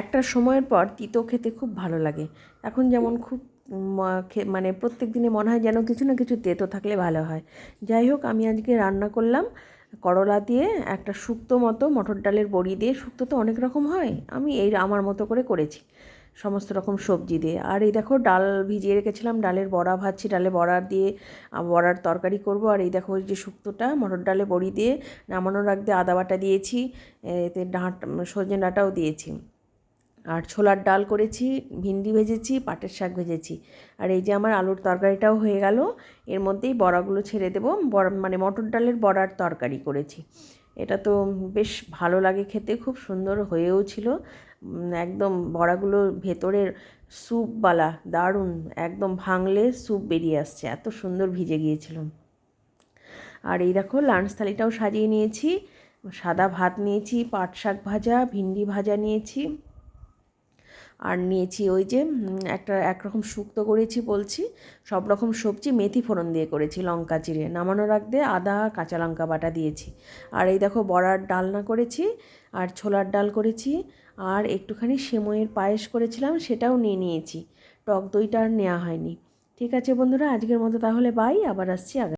একটা সময়ের পর তিতো খেতে খুব ভালো লাগে। এখন যেমন খুব মানে প্রত্যেক দিনে মনে হয় যেন কিছু না কিছু তেতো থাকলে ভালো হয়। যাই হোক, আমি আজকে রান্না করলাম করলা দিয়ে একটা শুক্তো মতো মটর ডালের বড়ি দিয়ে। শুক্তো তো অনেক রকম হয়, আমি এই আমার মতো করে করেছি। সমস্ত রকম সবজি দিয়ে। আর এই দেখো ডাল ভিজিয়ে রেখেছিলাম, ডালের বড়া ভাজছি, ডালে বড়া দিয়ে বড়ার তরকারি করব। আর এই দেখো যে শুক্তোটা মটর ডালে বড়ি দিয়ে নামানোর আগ আদা বাটা দিয়েছি, এতে ডাঁট, সজনে ডাঁটাও দিয়েছি। আর ছোলার ডাল করেছি, ভিন্ডি ভেজেছি, পাটের শাক ভেজেছি। আর এই যে আমার আলুর তরকারিটাও হয়ে গেল, এর মধ্যেই বড়াগুলো ছেড়ে দেবো। বড় মানে মটর ডালের বড়ার তরকারি করেছি। এটা তো বেশ ভালো লাগে খেতে, খুব সুন্দর হয়েও ছিল। একদম বড়াগুলো ভেতরের স্যুপওয়ালা, দারুণ, একদম ভাঙলে স্যুপ বেরিয়ে আসছে, এত সুন্দর ভিজে গিয়েছিল। আর এই দেখো, লাঞ্চ থালিটাও সাজিয়ে নিয়েছি, সাদা ভাত নিয়েছি, পাট শাক ভাজা, ভিন্ডি ভাজা নিয়েছি। আর নিয়েছি ওই যে একটা, একরকম শুক্তো করেছি বলছি, সব রকম সবজি মেথি ফোড়ন দিয়ে করেছি লঙ্কা চিড়ে নামানোর দিয়ে আদা, কাঁচা লঙ্কা বাটা দিয়েছি। আর এই দেখো বড়ার ডালনা করেছি, আর ছোলার ডাল করেছি, আর একটুখানি সেমইয়ের পায়েস করেছিলাম, সেটাও নিয়ে নিয়েছি। টক দইটা আর নেওয়া হয়নি। ঠিক আছে বন্ধুরা, আজকের মতো তাহলে বাই আবার আসছি আগে